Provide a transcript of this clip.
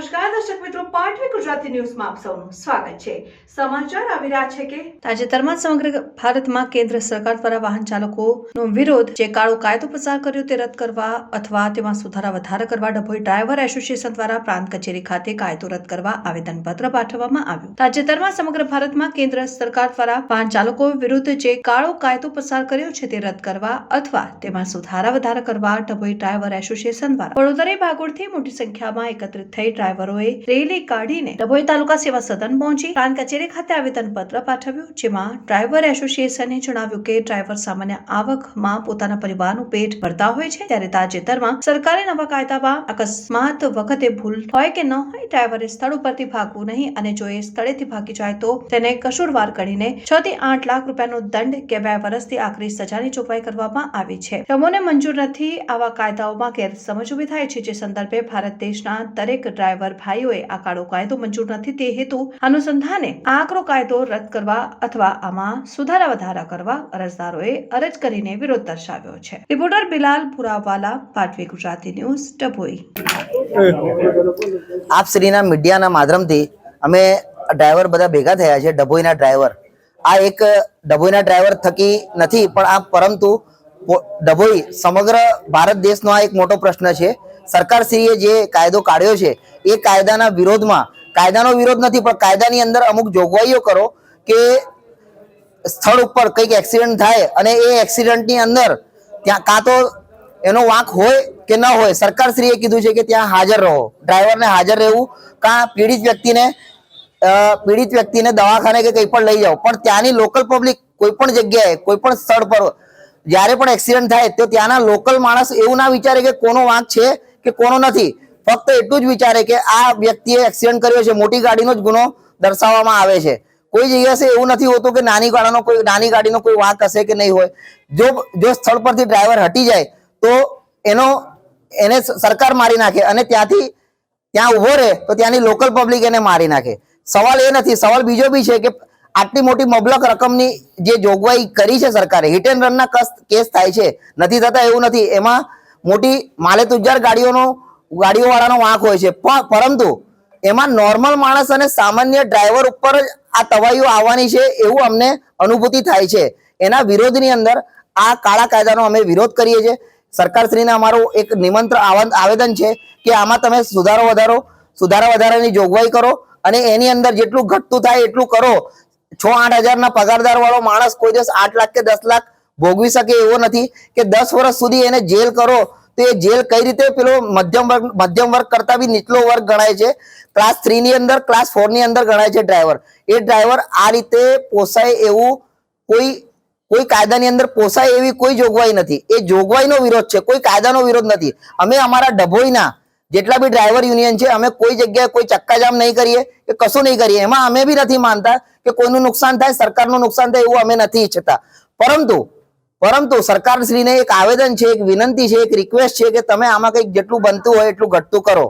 નમસ્કાર, દર્શક મિત્રો, પાટવી ગુજરાતી ન્યૂઝમાં આપ સૌનું સ્વાગત છે. સમાચાર આવી રહ્યા છે કે તાજેતરમાં સમગ્ર ભારતમાં કેન્દ્ર સરકાર દ્વારા વાહન ચાલકોનો વિરોધ, જે કાળો કાયદો પસાર કર્યો તે રદ કરવા અથવા તેમાં સુધારા વધારા કરવા ડભોઈ ડ્રાઈવર એસોસિએશન દ્વારા પ્રાંત કચેરી ખાતે કાયદો રદ કરવા આવેદનપત્ર પાઠવવામાં આવ્યું. તાજેતરમાં સમગ્ર ભારતમાં કેન્દ્ર સરકાર દ્વારા વાહન ચાલકો વિરુદ્ધ જે કાળો કાયદો પસાર કર્યો છે તે રદ કરવા અથવા તેમાં સુધારા વધારા કરવા ડભોઈ ડ્રાઈવર એસોસિએશન દ્વારા વડોદરા ભાગોળથી મોટી સંખ્યામાં એકત્રિત થઈ ડ્રાઈવરોએ રેલી કાઢીને ડભોઈ તાલુકા સેવા સદન પહોંચી પ્રાંત કચેરી ખાતે આવેદનપત્ર પાઠવ્યું, જેમાં ડ્રાઈવર એસોસિએશને જણાવ્યું કે ડ્રાઈવર સામાન્ય આવકમાં પોતાના પરિવારનું પેટ ભરતા હોય છે, ત્યારે તાજેતરમાં સરકારે નવા કાયદામાં અકસ્માત વખતે ભૂલ હોય કે ન હોય ડ્રાઈવરે સ્થળ ઉપરથી ભાગવું નહીં અને જો એ સ્થળેથી ભાગી જાય તો તેને કસૂરવાર કરીને છ થી આઠ લાખ રૂપિયાનો દંડ કે બે વર્ષથી આખરી સજાની જોગવાઈ કરવામાં આવી છે. રમોને મંજૂર નથી આવા કાયદાઓમાં ગેરસમજ ઊભી થાય છે, જે સંદર્ભે ભારત દેશના દરેક ડ્રાઈવર ભાઈઓએ આ કાળો કાયદો મંજૂર નથી, તે હેતુ અનુસંધાને આ આકરો કાયદો રદ કરવા અથવા આમાં સુધારા વધારા કરવા અરજદારોએ અરજ કરીને વિરોધ દર્શાવ્યો છે. Reporter Bilal Purawala Patvi Gujarati news, Dabhoi. આપ શ્રીના મીડિયાના માધ્યમથી અમે ડ્રાઈવર બધા ભેગા થયા છે, ડભોઈના ડ્રાઈવર. આ એક ડભોઈના ડ્રાઈવર થકી નથી, પણ આ પરંતુ ડભોઈ સમગ્ર ભારત દેશનો આ એક મોટો પ્રશ્ન છે. સરકારશ્રીએ જે કાયદો કાઢ્યો છે, એ કાયદાના વિરોધમાં, કાયદાનો વિરોધ નથી, પણ કાયદાની અંદર અમુક જોગવાઈઓ કરો કે સ્થળ ઉપર કંઈક એક્સિડન્ટ થાય અને એ એક્સિડન્ટની અંદર ત્યાં કાં તો એનો વાંક હોય કે ન હોય, સરકારશ્રીએ કીધું છે કે ત્યાં હાજર રહો. ડ્રાઈવરને હાજર રહેવું, કાં પીડિત વ્યક્તિને પીડિત વ્યક્તિને દવાખાને કે કંઈ પણ લઈ જાઓ. પણ ત્યાંની લોકલ પબ્લિક કોઈ પણ જગ્યાએ, કોઈ પણ સ્થળ પર જ્યારે પણ એક્સિડન્ટ થાય, તો ત્યાંના લોકલ માણસ એવું ના વિચારે કે કોનો વાંક છે કે કોનો નથી. ફક્ત એટલું જ વિચારે કે આ વ્યક્તિએ એક્સિડન્ટ કર્યો છે, મોટી ગાડીનો જ ગુનો દર્શાવવામાં આવે છે. કોઈ દિવસે એવું નથી હોતું કે નાની ગાડાનો કોઈ, નાની ગાડીનો કોઈ વાંક હશે કે નહીં હોય. જો જો સ્થળ પરથી ડ્રાઈવર હટી જાય, તો એનો, એને સરકાર મારી નાખે અને ત્યાંથી, ત્યાં ઊભો રહે, તો ત્યાંની લોકલ પબ્લિક એને મારી નાખે. સવાલ એ નથી, સવાલ બીજો બી છે કે આટલી મોટી મબલક રકમની જે જોગવાઈ કરી છે સરકારે હિટ એન્ડ રનના કેસ થાય છે. નથી થતા એવું નથી. એમાં મોટી માલે તુજાર ગાડીઓનો, ગાડીઓવાળાનો વાંક હોય છે. પરંતુ એમાં નોર્મલ માણસ અને સામાન્ય ડ્રાઈવર ઉપર જ આ તવાઈઓ આવવાની છે એવું અમને અનુભૂતિ થાય છે. એના વિરોધની અંદર આ કાળા કાયદાનો અમે વિરોધ કરીએ છીએ. સરકારશ્રીને અમારું એક નિમંત્રણ આવા- આવેદન છે કે આમાં તમે સુધારો વધારો, સુધારા વધારાની જોગવાઈ કરો અને એની અંદર જેટલું ઘટતું થાય એટલું કરો. છ આઠ હજારના પગારદાર વાળો માણસ કોઈ દિવસ આઠ લાખ કે દસ લાખ ભોગવી શકે એવો નથી કે દસ વર્ષ સુધી એને જેલ કરો. તો એ જેલ કઈ રીતે પેલો મધ્યમ વર્ગ મધ્યમ વર્ગ કરતા બી નીચલો વર્ગ ગણાય છે? ક્લાસ થ્રી ની અંદર ક્લાસ ફોરની અંદર ગણાય છે ડ્રાઈવર એ ડ્રાઈવર આ રીતે પોસાય એવું કોઈ કોઈ કાયદાની અંદર પોસાય એવી કોઈ જોગવાઈ નથી. એ જોગવાઈનો વિરોધ છે, કોઈ કાયદાનો વિરોધ નથી. અમે અમારા ડભોઈના જેટલા બી ડ્રાઈવર યુનિયન છે, અમે કોઈ જગ્યાએ કોઈ ચક્કાજામ નહીં કરીએ કે કશું નહીં કરીએ. એમાં અમે બી નથી માનતા કે કોઈનું નુકસાન થાય, સરકારનું નુકસાન થાય એવું અમે નથી ઈચ્છતા. પરંતુ પરંતુ સરકારશ્રીને એક આવેદન છે, એક વિનંતી છે, એક રિક્વેસ્ટ છે કે તમે આમાં કંઈક જેટલું બનતું હોય એટલું ઘટતું કરો.